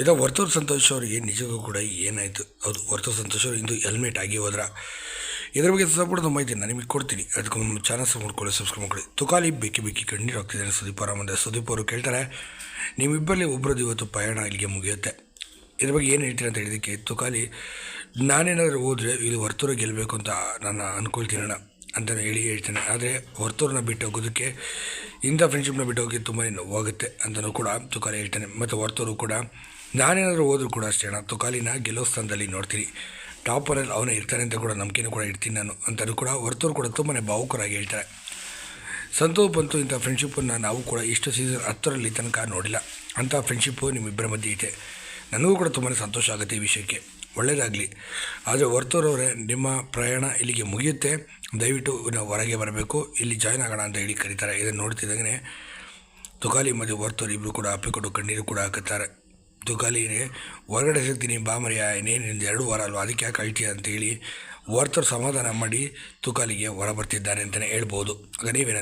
ಇದು ವರ್ತೂರು ಸಂತೋಷ್ ಅವರಿಗೆ ನಿಜಕ್ಕೂ ಕೂಡ ಏನಾಯಿತು? ಹೌದು, ವರ್ತೂರು ಸಂತೋಷ್ ಅವರು ಇಂದು ಹೆಲ್ಮೆಟ್ ಆಗಿ ಹೋದ್ರ. ಇದ್ರ ಬಗ್ಗೆ ಸಂಪೂರ್ಣ ಮಾಹಿತಿ ನಾನು ನಿಮಗೆ ಕೊಡ್ತೀನಿ. ಅದಕ್ಕೆ ನಮ್ಮ ಚಾನಲ್ ಮಾಡ್ಕೊಳ್ಳಿ ಸಬ್ಸ್ಕ್ರೈಬ್ ಮಾಡ್ಕೊಳ್ಳಿ. ತುಕಾಲಿ ಬೇಕಿ ಬೇಕಿ ಕಣ್ಣೀರು ಆಗ್ತಿದ್ದಾರೆ ಸುದೀಪ್ ಅವರ ಮುಂದೆ ಸುದೀಪ್ ಅವರು ಕೇಳ್ತಾರೆ, ನಿಮ್ಮಿಬ್ಬರಲ್ಲಿ ಒಬ್ಬರದ್ದು ಇವತ್ತು ಪಯಣ ಇಲ್ಲಿಗೆ ಮುಗಿಯುತ್ತೆ. ಇದ್ರ ಬಗ್ಗೆ ಏನು ಹೇಳ್ತೀನಿ ಅಂತ ಹೇಳಿದ್ದಕ್ಕೆ, ತುಕಾಲಿ, ನಾನೇನಾದರೂ ಹೋದರೆ ಇಲ್ಲಿ ವರ್ತೂರು ಗೆಲ್ಲಬೇಕು ಅಂತ ನಾನು ಅಂದ್ಕೊಳ್ತೀನಣ್ಣ ಅಂತ ಹೇಳಿ ಹೇಳ್ತೇನೆ. ಆದರೆ ಹೊರ್ತೂರನ್ನ ಬಿಟ್ಟು ಹೋಗೋದಕ್ಕೆ, ಇಂಥ ಫ್ರೆಂಡ್ಶಿಪ್ನ ಬಿಟ್ಟು ಹೋಗಿ ತುಂಬಾ ನೋವಾಗುತ್ತೆ ಅಂತಲೂ ಕೂಡ ತುಕಾಲಿ ಹೇಳ್ತಾನೆ. ಮತ್ತು ವರ್ತೂರು ಕೂಡ ನಾನೇನಾದರೂ ಹೋದರೂ ಕೂಡ ಅಷ್ಟೇ ಅಣ್ಣ ತುಕಾಲಿನ ಗೆಲ್ಲೋ ಸ್ಥಾನದಲ್ಲಿ ನೋಡ್ತೀನಿ. ಟಾಪರಲ್ಲಿ ಅವನೇ ಇರ್ತಾನೆ ಅಂತ ಕೂಡ ನಂಬಿಕೆನೂ ಕೂಡ ಇಡ್ತೀನಿ ನಾನು ಅಂತಲೂ ಕೂಡ ಹೊರತೂರು ಕೂಡ ತುಂಬಾ ಭಾವುಕರಾಗಿ ಹೇಳ್ತಾರೆ. ಸಂತೋ ಬಂತು ಇಂಥ ಫ್ರೆಂಡ್ಶಿಪ್ಪನ್ನು ನಾವು ಕೂಡ ಇಷ್ಟು ಸೀಸನ್ ಹತ್ತರಲ್ಲಿ ತನಕ ನೋಡಿಲ್ಲ. ಅಂಥ ಫ್ರೆಂಡ್ಶಿಪ್ಪು ನಿಮ್ಮಿಬ್ಬರ ಮಧ್ಯೆ ಇದೆ. ನನಗೂ ಕೂಡ ತುಂಬಾ ಸಂತೋಷ ಆಗುತ್ತೆ ಈ ವಿಷಯಕ್ಕೆ. ಒಳ್ಳೆಯದಾಗಲಿ ಆದರೆ ವರ್ತೂರವರೇ ನಿಮ್ಮ ಪ್ರಯಾಣ ಇಲ್ಲಿಗೆ ಮುಗಿಯುತ್ತೆ. ದಯವಿಟ್ಟು ನಾವು ಹೊರಗೆ ಬರಬೇಕು. ಇಲ್ಲಿ ಜಾಯ್ನ್ ಆಗೋಣ ಅಂತ ಹೇಳಿ ಕರೀತಾರೆ. ಇದನ್ನು ನೋಡ್ತಿದ್ದಂಗೆ ತುಕಾಲಿ ಮಧ್ಯೆ ಹೊರತೂರು ಇಬ್ಬರು ಕೂಡ ಅಪ್ಪಿಕೊಟ್ಟು ಕಣ್ಣೀರು ಕೂಡ ಹಾಕುತ್ತಾರೆ. ತುಕಾಲಿಗೆ ಹೊರಗಡೆ ಸಿಗ್ತೀನಿ ಬಾಮರಿಯ ಇನ್ನೇನು ಎರಡು ವಾರ ಅಲ್ವಾ? ಅದಕ್ಕೆ ಯಾಕೆ ಅಳ್ತೀಯ ಅಂತೇಳಿ ವರ್ತರು ಸಮಾಧಾನ ಮಾಡಿ ತುಕಾಲಿಗೆ ಹೊರ ಬರ್ತಿದ್ದಾರೆ ಅಂತಲೇ ಹೇಳ್ಬೋದು. ಆಗ ನೀವೇನ